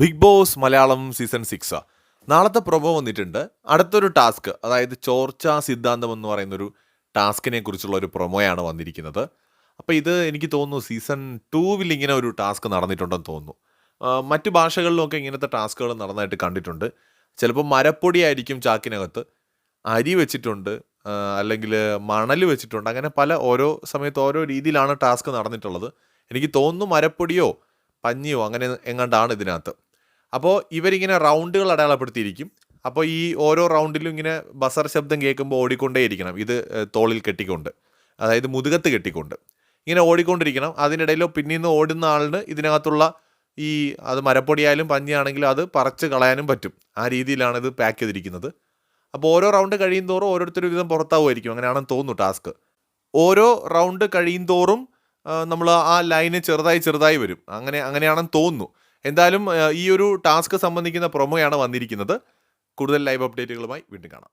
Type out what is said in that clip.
Bigg Boss Malayalam season six നാളത്തെ promo വന്നിട്ടുണ്ട്. അടുത്തൊരു ടാസ്ക് അതായത് ചോർച്ച സിദ്ധാന്തം എന്ന് പറയുന്നൊരു ടാസ്കിനെ കുറിച്ചുള്ള ഒരു പ്രൊമോയാണ് വന്നിരിക്കുന്നത്. അപ്പോൾ ഇത് എനിക്ക് തോന്നുന്നു സീസൺ ടൂവിൽ ഇങ്ങനെ ഒരു ടാസ്ക് നടന്നിട്ടുണ്ടെന്ന് തോന്നുന്നു. മറ്റു ഭാഷകളിലൊക്കെ ഇങ്ങനത്തെ ടാസ്കുകൾ നടന്നതായിട്ട് കണ്ടിട്ടുണ്ട്. ചിലപ്പോൾ മരപ്പൊടി ആയിരിക്കും ചാക്കിനകത്ത്. അരി വെച്ചിട്ടുണ്ട് അല്ലെങ്കിൽ മണൽ വെച്ചിട്ടുണ്ട്. അങ്ങനെ പല ഓരോ സമയത്ത് ഓരോ രീതിയിലാണ് ടാസ്ക് നടന്നിട്ടുള്ളത്. എനിക്ക് തോന്നുന്നു മരപ്പൊടിയോ പഞ്ഞിയോ അങ്ങനെ എങ്ങാണ്ടാണ് ഇതിനകത്ത്. അപ്പോൾ ഇവരിങ്ങനെ റൗണ്ടുകൾ അടയാളപ്പെടുത്തിയിരിക്കും. അപ്പോൾ ഈ ഓരോ റൗണ്ടിലും ഇങ്ങനെ ബസർ ശബ്ദം കേൾക്കുമ്പോൾ ഓടിക്കൊണ്ടേയിരിക്കണം ഇത് തോളിൽ കെട്ടിക്കൊണ്ട്. അതായത് മുതുകത്ത് കെട്ടിക്കൊണ്ട്. ഇങ്ങനെ ഓടിക്കൊണ്ടിരിക്കണം. അതിനിടയിലോ പിന്നീന്ന് ഓടുന്ന ആളിന് ഇതിനകത്തുള്ള ഈ അത് മരപ്പൊടിയായാലും പഞ്ഞിയാണെങ്കിലും അത് പറിച്ച് കളയാനും പറ്റും. ആ രീതിയിലാണ് ഇത് പാക്ക് ചെയ്തിരിക്കുന്നത്. അപ്പോൾ ഓരോ റൗണ്ട് കഴിയും തോറും ഓരോരുത്തരും വിധം പുറത്താവുമായിരിക്കും. അങ്ങനെയാണെന്ന് തോന്നുന്നു ടാസ്ക്. ഓരോ റൗണ്ട് കഴിയും തോറും നമ്മൾ ആ ലൈന് ചെറുതായി ചെറുതായി വരും. അങ്ങനെ അങ്ങനെയാണെന്ന് തോന്നുന്നു. എന്തായാലും ഈ ഒരു ടാസ്ക് സംബന്ധിക്കുന്ന പ്രൊമോയാണ് വന്നിരിക്കുന്നത്. കൂടുതൽ ലൈവ് അപ്ഡേറ്റുകളുമായി വീണ്ടും കാണാം.